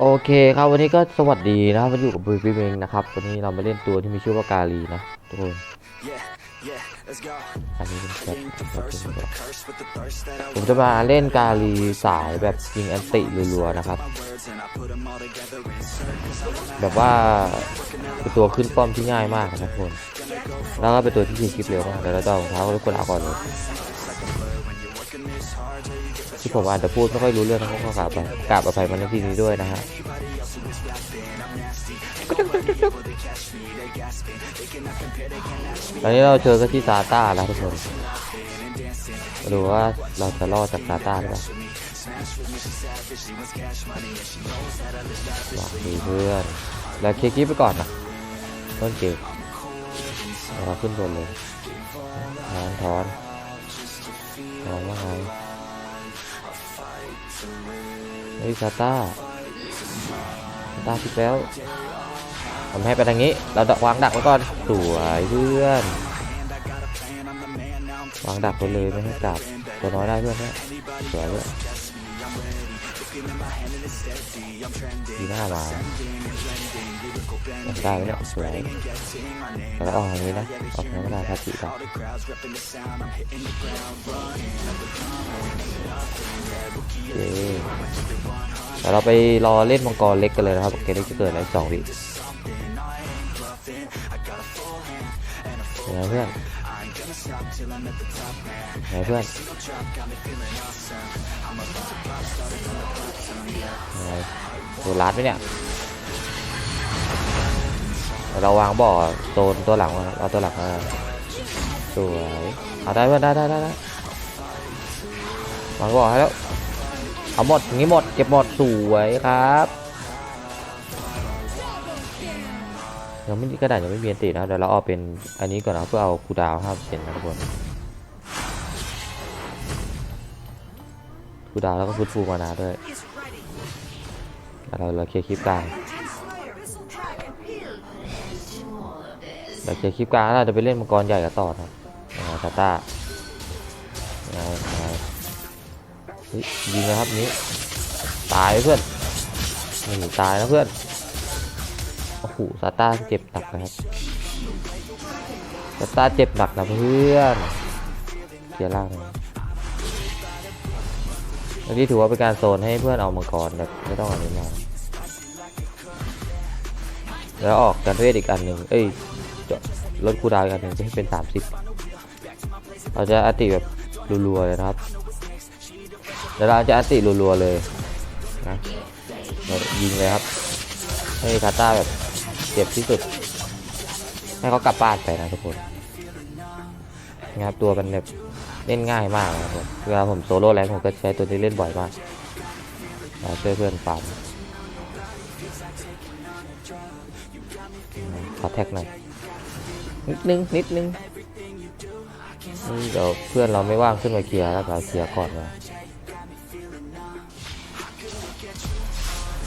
โอเคครับวันนี้ก็สวัสดีนะครับวันนี้อยู่กับบุยบิเองนะครับวันนี้เรามาเล่นตัวที่มีชื่อว่ากาลีนะทุกคนอันนี้เป็นแคปผมจะมาเล่นกาลีสายแบบยิงแอนติรัวๆนะครับ แบบว่าเป็นตัวขึ้นป้อมที่ง่ายมากนะทุกคน แล้วก็เป็นตัวที่ยิงคลิปเร็วมากเดี๋ยวเราจะเอารองเท้าทุกคนเอาก่อนเลย ที่ผมอาจจะพูดไม่ค่อยรู้เรื่องนะก็กราบไปกราบอภัยมาในที่นี้ด้วยนะฮะตอนนี้เราเจอกันที่ซาต้าแล้วทุกคนมาดูว่าเราจะรอดจากซาต้าหรือเปล่าหวังดีเพื่อน แล้วเคลียร์คลิปไปก่อนนะต้นเกมเดี๋ยวเราขึ้นบนเลยถอนถอนถอนว่าไง เฮ้ยซาต้าซาต้าคิดแล้วผมให้ไปทางนี้ เราดักวางดักไว้ก่อนสวยเพื่อน วางดักไปเลยไม่ให้กลับตัวน้อยได้เพื่อนนะสวยเลย ดีหน้ามาได้ไหมเนี่ยสวยแล้วออกทางนี้นะออกทางไม่ได้ครับจีครับเย้เดี๋ยวเราไปรอเล่นมังกรเล็กกันเลยนะครับเกมเล็กจะเกิดอะไรสองวิเดี๋ยวเพื่อน เดี๋ยเพื่อนเดี๋ยตัวลัดไหมเนี่ยเราวางบ่อโซนตัวหลังเอาตัวหลังมาสวยเอาได้เพื่อนได้ได้ได้ได้วางบ่อให้แล้วเอาหมดอย่างนี้หมดเก็บหมดสวยครับ ยังไม่กระดาษยังไม่มีอันตินะเดี๋ยวเราเอาเป็นอันนี้ก่อนนะเพื่อเอาคูดาวห้าเซนนะทุกคนคูดาวแล้วก็ฟุตฟูมานาด้วยเราเราเคลียร์คลิปกลางเราเคลียร์คลิปกลางเราจะไปเล่นมังกรใหญ่กันต่อครับยัตาต้ายิงนะครับนี้ตายเพื่อนนี่ตายนะเพื่อน หซาต้าเจ็บหนักนะครับซาต้าเจ็บหนักนะเพื่อนเคลียร์ล่างอันนี้ถือว่าเป็นการโซนให้เพื่อนเอามังกรแบบไม่ต้องอันนี้มาแล้วออกกันเวทอีกอันหนึ่งเอ้ยลดคูดาวอีกอันหนึ่งจะให้เป็น 30 เราจะอัติแบบรัวๆเลยนะครับเดี๋ยวเราจะอัติรัวๆเลยนะยิงเลยครับให้คาต้าแบบ เจ็บที่สุดให้เขากลับบ้านไปนะทุกคนนะครับตัวมันแบบเล่นง่ายมากนะครับผมเวลาผมโซโล่แรงผมก็ใช้ตัวนี้เล่นบ่อยมากมาช่วยเพื่อนฟาร์มขอแท็กหน่อยนิดนึงนิดนึงเดี๋ยวเพื่อนเราไม่ว่างขึ้นมาเคลียร์แล้วเราเคลียร์ก่อนนะ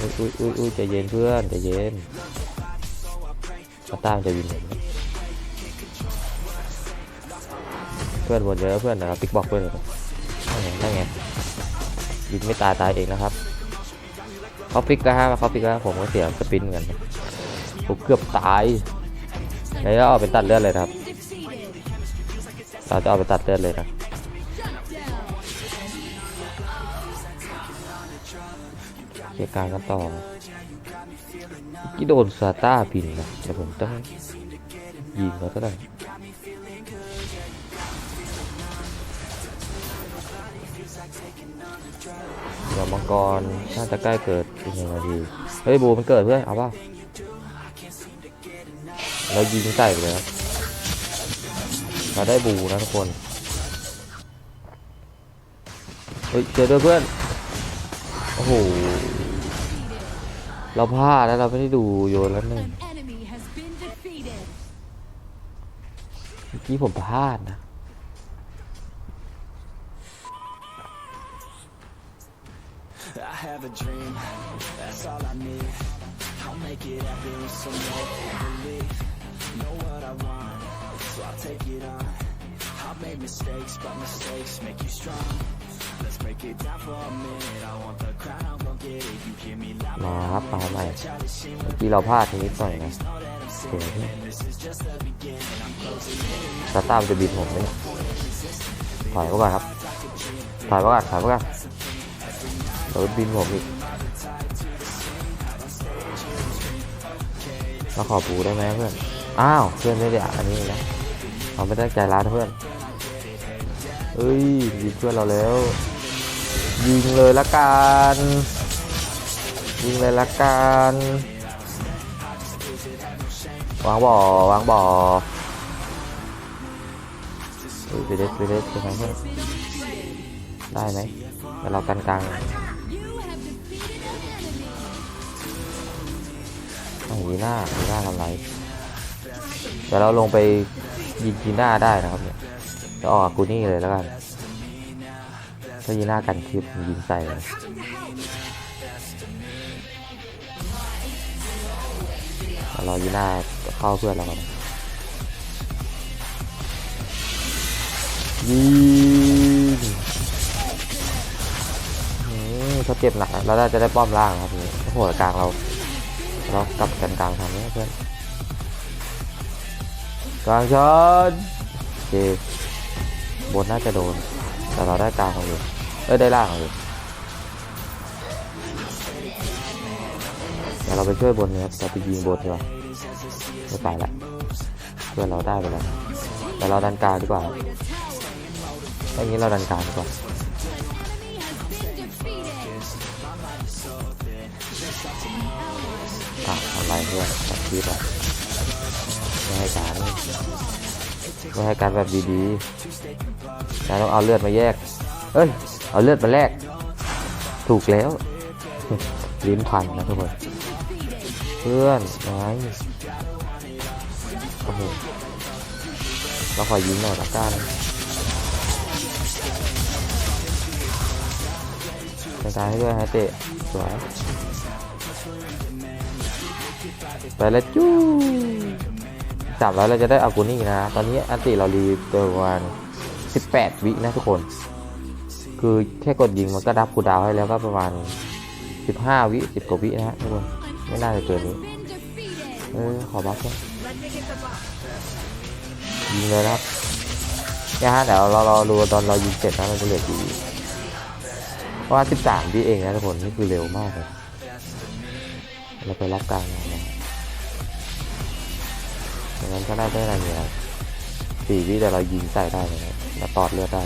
อุ้ยอุ้ยอุ้ยอุ้ยใจเย็นเพื่อนใจเย็นาตามจะวินเพื่อนวนเยอะเพื่อนนะครับปิกบอกเพื่อนเลยนั่นไงนั่นไงยิงไม่ตายตายเองนะครับเขาปิกแล้วฮะเขาปิกแล้วผมก็เสียสปินกันผมเกือบตายแล้วเอาไปตัดเลือดเลยครับ เราจะเอาไปตัดเลือดเลยนะเกียร์กางกันต่อ ที่โดนซาต้าบินนะแต่ผมต้องยิงเขาก็ได้เดี๋ยวมังกรน่าจะใกล้เกิดอีกหนึ่งนาทีเฮ้ยบูมันเกิดเพื่อนเอาเปล่าเรายิงใส่ไปเลยครับเราได้บูนะทุกคนเฮ้ยเจอด้วยเพื่อนโอ้โห เราพลาดแล้วเราไม่ได้ดูโยนแล้วหนึ่ง An enemy has been defeated. เมื่อกี้ผมพลาดนะ I มาครับเอาใหม่ที่เราพลาดทีนี้หน่อยนะเสียที่สตาร์จะบีบผมไหมถอยเข้าไปครับถอยประกาศถอยประกาศเราบินผมอีกเราขอปูได้ไหมเพื่อน อ้าว เพื่อนไม่ได้อันนี้นะเราไม่ได้ใจร้ายเพื่อนเอ้ยยิงเพื่อนเราแล้ว ยิงเลยละกัน ยิงเลยละกันวางบ่อวางบ่อเฮ้ยไปเด็ดไปเด็ดไปไหนเพื่อนได้ไหมแต่เรากันกลางโอ้ยหน่ายีน่าทำไรเดี๋ยวเราลงไปยิงยีน่าได้นะครับเนี่ยจะออกกูนี่เลยแล้วกันถ้ายีน่ากันคลิปยิงใส่เลย เดี๋ยวรอยีน่าเข้าเพื่อนเราก่อนยิงอืมถ้าเจ็บหนักเราน่าจะได้ป้อมล่างครับนี่โอ้โหกลางเราเรากลับกันกลางทำนี้เพื่อนกลางชนโอเคบนน่าจะโดน แต่เราได้กลางของอยู่เอ้ยได้ล่างของอยู่ เราไปช่วยบนนะครับเราไปยิงบนดีกว่าไม่ไปละเพื่อนเราได้ไปแล้วแต่เราดันกลางดีกว่าอย่างนี้เราดันกลางดีกว่าป่ะทำไรเพื่อนตัดคลิปไม่ให้การไม่ให้การแบบดีๆนาต้องเอาเลือดมาแยก เอ้ย เอาเลือดมาแลกถูกแล้ว ลิ้นพันนะทุกคน พื่อนไงโอ้โหเราขอยิงหน่อยละกันกระจายให้ด้วยฮะเตะสวยไปแล้วจู้จับแล้วเราจะได้อากูนี่นะ ตอนนี้อันติเรารีตัวประมาณ18 วินะทุกคน คือแค่กดยิงมันก็ดับคูดาวให้แล้วก็ประมาณ 15 วิ10กว่าวินะฮะทุกคน ไม่น่าจะเกินนี้เออขอบัฟก่อนยิงเลยนะครับเนี่ยฮะเดี๋ยวเราเราดูตอนเรายิงเสร็จนะมันจะเหลือกี่วิเพราะว่า13วิเองนะทุกคนนี่คือเร็วมากเลยเราไปรับกลางมานะดังนั้นก็น่าได้อะไรเนี่ยสี่วิแต่เรายิงใส่ได้เลยนะเราตอดเลือดได้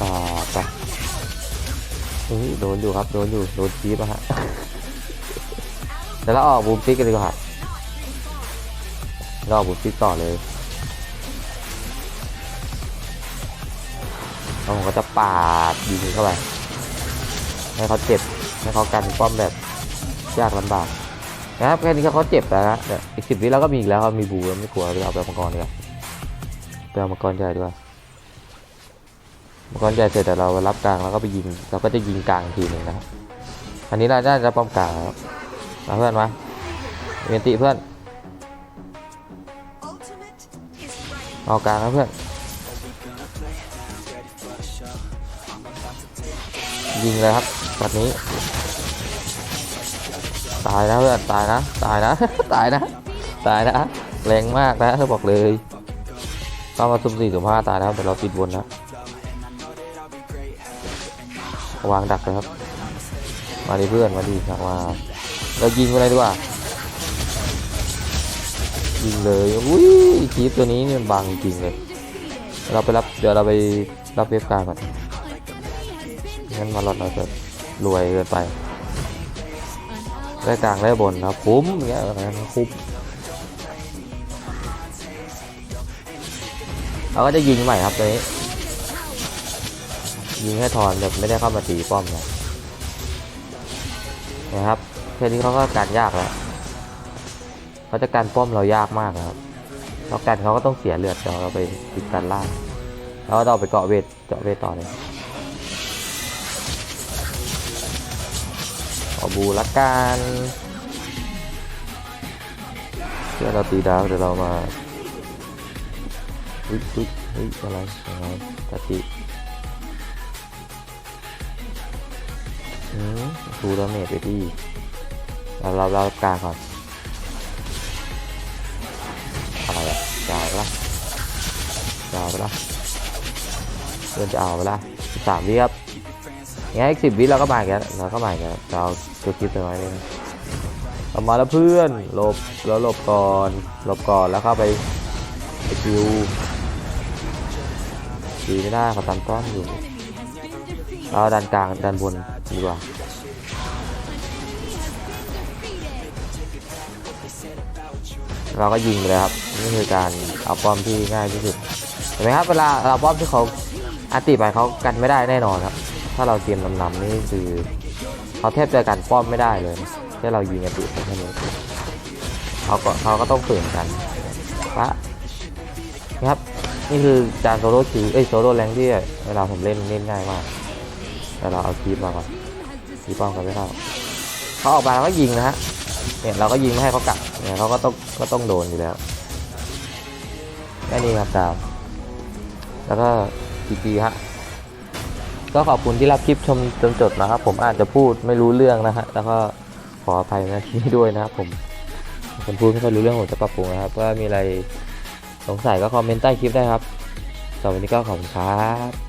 ตาไป เฮ้ยโดนอยู่ครับ โดนอยู่ โดนชีบอะฮะเดี๋ยวเราออกบูมติกกันดีกว่าครับเราออกบูมติกต่อเลยแล้วผมก็จะปาดยิงเข้าไป ให้เขาเจ็บ ให้เขากันป้อมแบบยากลำบากนะครับแค่นี้เขาเจ็บแล้วนะเดี๋ยวอีกสิบวิเราก็มีอีกแล้วครับมีบูแล้วไม่กลัวไปเอาไปมังกรดีกว่าไปเอามังกรใหญ่ดีกว่า มังกรใหญ่เสร็จแต่เรารับกลางแล้วก็ไปยิงเราก็จะยิงกลางอีกทีหนึ่งนะครับอันนี้เราได้จะป้อมกลางแล้วมาเพื่อนมาเวนติเพื่อนเอากลางนะเพื่อนยิงเลยครับแบบนี้ ตายนะเพื่อนตายนะตายนะตายนะตายนะแรงมากนะเธอบอกเลยเข้ามาสุ่มสี่สุ่มห้าตายนะครับแต่เราติดบนนะ วางดักเลยครับ มาดิเพื่อนมาดิครับมาเรายิงไปเลยดีกว่ายิงเลยอุ้ยคีปตัวนี้นี่มันบังจริงเลย เราไปรับเดี๋ยวเราไปรับเว็บกลางก่อนงั้นมาลอดเราจะรวยเกินไปได้กลางได้บนนะคุ้มอย่างเงี้ยอะไรนะคุ้มเราก็จะยิงใหม่ครับตัวนี้ ยิงให้ถอนแบบไม่ได้เข้ามาตีป้อมเลยนะครับแค่นี้เขาก็การยากแล้วเขาจะการป้อมเรายากมากครับเราการเขาก็ต้องเสียเลือดเดี๋ยวเราไปติดกันล่างแล้วก็ต้องไปเกาะเวทเจาะเวทต่อเลยขอบูละกันเพื่อเราตีดาวเดี๋ยวเรามาอุ้ยอุ้ยอุ้ยอะไรยังไงตาติ ดูดาเมจไปดิเราเราเรากลางก่อนอะไรอะจะเอาไปละจะเอาไปละเพื่อนจะเอาไปละสามวิครับงั้นอีกสิบวิเราก็มาอีกแล้วเราก็มาอีกแล้วเราเอาตัวคลิปตัวไว้เลยเอามาแล้วเพื่อนหลบแล้วหลบก่อนหลบก่อนแล้วเข้าไปไปคิวดีไม่ได้เขาตามต้อนอยู่เราดันกลางดันบนดีกว่า เราก็ยิงไปเลยครับนี่คือการเอาป้อมที่ง่ายที่สุดเห็นไหมครับเวลาเราป้อมที่เขาอันติไปเขากันไม่ได้แน่นอนครับ ถ้าเราเตรียมลำๆนี่คือเขาแทบจะกันป้อมไม่ได้เลยนะแค่เรายิงอันติไปแค่นี้เขาก็เขาก็ต้องฝืนกันปะนี่ครับนี่คือการโซโล่คิวเอ้ยโซโล่แรงที่เวลาผมเล่นเล่นง่ายมากแต่เราเอาคีบมาก่อน Has ตีป้อมกันไม่เข้าเขาออกมาเราก็ยิงนะฮะเนี่ยเราก็ยิงไม่ให้เขากัด เนี่ยเขาก็ต้องก็ต้องโดนอยู่แล้วแค่นี้ครับดาวแล้วก็จีจีฮะก็ขอบคุณที่รับคลิปชมจนจบนะครับ ผมอาจจะพูดไม่รู้เรื่องนะฮะแล้วก็ขออภัยนะที่นี้ด้วยนะครับผมผมพูดไม่ค่อยรู้เรื่องผมจะปรับปรุงนะครับว่ามีอะไรสงสัยก็คอมเมนต์ใต้คลิปได้ครับสำหรับวันนี้ก็ขอบคุณครับ